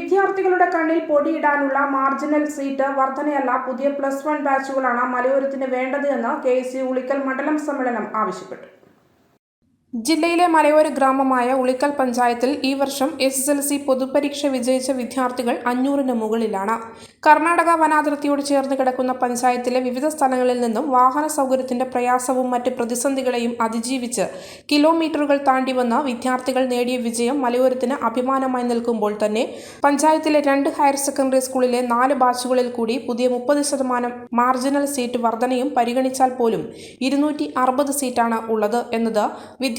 വിദ്യാർത്ഥികളുടെ കണ്ണിൽ പൊടിയിടാനുള്ള marginal seat വർധനയല്ല പുതിയ പ്ലസ് വൺ ബാച്ചുകളാണ് മലയോരത്തിന് വേണ്ടത് എന്ന് കെ എസ് യു ഉളിക്കൽ മണ്ഡലം സമ്മേളനം ആവശ്യപ്പെട്ടു. ജില്ലയിലെ മലയോര ഗ്രാമമായ ഉളിക്കൽ പഞ്ചായത്തിൽ ഈ വർഷം എസ് എസ് എൽ സി പൊതുപരീക്ഷ വിജയിച്ച വിദ്യാർത്ഥികൾ അഞ്ഞൂറിന് മുകളിലാണ്. കർണാടക വനാതിർത്തിയോട് ചേർന്ന് കിടക്കുന്ന പഞ്ചായത്തിലെ വിവിധ സ്ഥലങ്ങളിൽ നിന്നും വാഹന സൗകര്യത്തിന്റെ പ്രയാസവും മറ്റ് പ്രതിസന്ധികളെയും അതിജീവിച്ച് കിലോമീറ്ററുകൾ താണ്ടി വന്ന വിദ്യാർത്ഥികൾ നേടിയ വിജയം മലയോരത്തിന് അഭിമാനമായി നിൽക്കുമ്പോൾ തന്നെ പഞ്ചായത്തിലെ രണ്ട് ഹയർ സെക്കൻഡറി സ്കൂളിലെ നാല് ബാച്ചുകളിൽ കൂടി പുതിയ മുപ്പത് ശതമാനം മാർജിനൽ സീറ്റ് വർധനയും പരിഗണിച്ചാൽ പോലും ഇരുന്നൂറ്റി സീറ്റാണ് ഉള്ളത് എന്നത്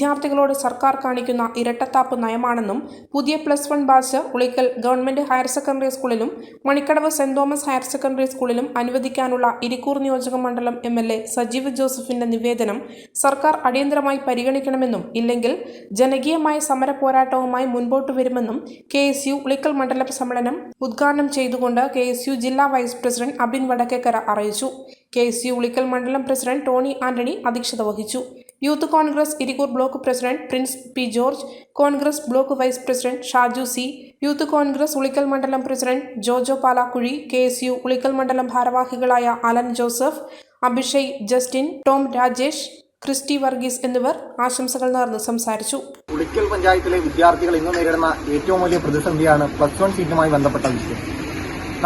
വിദ്യാർത്ഥികളോട് സർക്കാർ കാണിക്കുന്ന ഇരട്ടത്താപ്പ് നയമാണെന്നും പുതിയ plus one batch Ulikkal government higher secondary സ്കൂളിലും Manikkadavu Saint Thomas higher secondary സ്കൂളിലും അനുവദിക്കാനുള്ള ഇരിക്കൂർ നിയോജക മണ്ഡലം എം എൽ എ സജീവ് ജോസഫിന്റെ നിവേദനം സർക്കാർ അടിയന്തരമായി പരിഗണിക്കണമെന്നും ഇല്ലെങ്കിൽ ജനകീയമായ സമര പോരാട്ടവുമായി മുൻപോട്ട് വരുമെന്നും കെ എസ് യു ഉളിക്കൽ മണ്ഡലം സമ്മേളനം ഉദ്ഘാടനം ചെയ്തുകൊണ്ട് കെ എസ് യു ജില്ലാ വൈസ് പ്രസിഡന്റ് അബിൻ വടക്കേക്കര അറിയിച്ചു. കെ എസ് യു ഉളിക്കൽ മണ്ഡലം പ്രസിഡന്റ് ടോണി ആന്റണി അധ്യക്ഷത വഹിച്ചു. Youth Congress Irikkur block president Prince P George Congress block vice president Shaju C youth Congress Ulikkal മണ്ഡലം president Jojo Palakkuzhi K S U Ulikkal മണ്ഡലം ഭാരവാഹികളായ Allen Joseph Abhishek Justin Tom Rajesh Christy Varghese എന്നിവർ ആശംസകൾ നേർന്ന് സംസാരിച്ചു. ഉളിക്കൽ പഞ്ചായത്തിലെ വിദ്യാർത്ഥികൾ ഇന്ന് നേരിടുന്ന ഏറ്റവും വലിയ പ്രതിസന്ധിയാണ് പ്ലസ് വൺ സീറ്റുമായി ബന്ധപ്പെട്ട വിഷയം.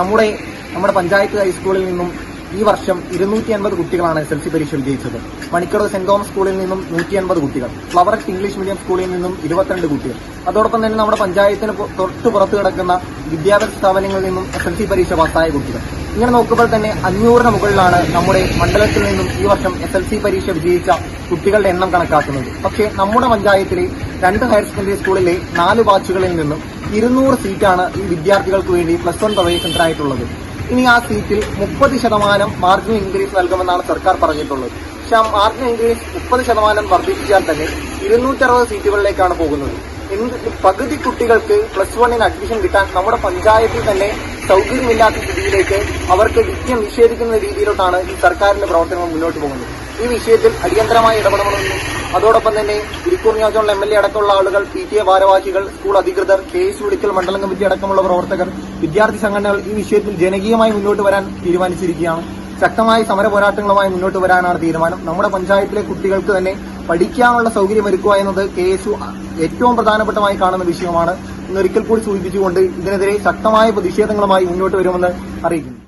നമ്മുടെ നമ്മുടെ പഞ്ചായത്ത് ഹൈസ്കൂളിൽ നിന്നും ഈ വർഷം ഇരുന്നൂറ്റി അൻപത് കുട്ടികളാണ് എസ് എൽ സി പരീക്ഷ വിജയിച്ചത് മണിക്കടവ് സെന്റ് തോമസ് സ്കൂളിൽ നിന്നും നൂറ്റി അൻപത് കുട്ടികൾ. ഫ്ലവറക്സ് ഇംഗ്ലീഷ് മീഡിയം സ്കൂളിൽ നിന്നും ഇരുപത്തിരണ്ട് കുട്ടികൾ. അതോടൊപ്പം തന്നെ നമ്മുടെ പഞ്ചായത്തിന് തൊട്ട് പുറത്ത് കിടക്കുന്ന വിദ്യാഭ്യാസ സ്ഥാപനങ്ങളിൽ നിന്നും എസ് എൽ സി പരീക്ഷ പാസ്സായ കുട്ടികൾ. ഇങ്ങനെ നോക്കുമ്പോൾ തന്നെ അഞ്ഞൂറിന് മുകളിലാണ് നമ്മുടെ മണ്ഡലത്തിൽ നിന്നും ഈ വർഷം എസ് എൽ സി പരീക്ഷ വിജയിച്ച കുട്ടികളുടെ എണ്ണം കണക്കാക്കുന്നത്. പക്ഷേ നമ്മുടെ പഞ്ചായത്തിലെ രണ്ട് ഹയർ സെക്കൻഡറി സ്കൂളിലെ നാല് ബാച്ചുകളിൽ നിന്നും ഇരുന്നൂറ് സീറ്റാണ് ഈ വിദ്യാർത്ഥികൾക്ക് വേണ്ടി പ്ലസ് വൺ പ്രവേശനത്തിനായിട്ടുള്ളത്. ഇനി ആ സീറ്റിൽ മുപ്പത് ശതമാനം മാർജിൻ ഇൻക്രീസ് നൽകുമെന്നാണ് സർക്കാർ പറഞ്ഞിട്ടുള്ളത്. പക്ഷെ ആ മാർജിൻ ഇൻക്രീസ് മുപ്പത് ശതമാനം വർദ്ധിപ്പിച്ചാൽ തന്നെ ഇരുന്നൂറ്ററുപത് സീറ്റുകളിലേക്കാണ് പോകുന്നത്. എന്ത് പകുതി കുട്ടികൾക്ക് പ്ലസ് വണ്ണിന് അഡ്മിഷൻ കിട്ടാൻ നമ്മുടെ പഞ്ചായത്തിൽ തന്നെ സൗകര്യമില്ലാത്ത സ്ഥിതിയിലേക്ക് അവർക്ക് വിദ്യ നിഷേധിക്കുന്ന രീതിയിലോട്ടാണ് ഈ സർക്കാരിന്റെ പ്രവർത്തനങ്ങൾ മുന്നോട്ട് പോകുന്നത്. ഈ വിഷയത്തിൽ അടിയന്തരമായി ഇടപെടണമെന്നും അതോടൊപ്പം തന്നെ ഇരിക്കൂർ നിയോജകമണ്ഡലം എം എൽ എ അടക്കമുള്ള ആളുകൾ പി ടി എ ഭാരവാഹികൾ സ്കൂൾ അധികൃതർ കെ എസ് വിളിക്കൽ മണ്ഡലം കമ്മിറ്റി അടക്കമുള്ള പ്രവർത്തകർ വിദ്യാർത്ഥി സംഘടനകൾ ഈ വിഷയത്തിൽ ജനകീയമായി മുന്നോട്ട് വരാൻ തീരുമാനിച്ചിരിക്കുകയാണ്. ശക്തമായ സമര പോരാട്ടങ്ങളുമായി മുന്നോട്ട് വരാനാണ് തീരുമാനം. നമ്മുടെ പഞ്ചായത്തിലെ കുട്ടികൾക്ക് തന്നെ പഠിക്കാനുള്ള സൗകര്യം ഒരുക്കുക എന്നത് കെ എസ് ഏറ്റവും പ്രധാനപ്പെട്ടമായി കാണുന്ന വിഷയമാണ്. ഇന്നൊരിക്കൽ കൂടി സൂചിപ്പിച്ചുകൊണ്ട് ഇതിനെതിരെ ശക്തമായ പ്രതിഷേധങ്ങളുമായി മുന്നോട്ട് വരുമെന്ന് അറിയിക്കുന്നു.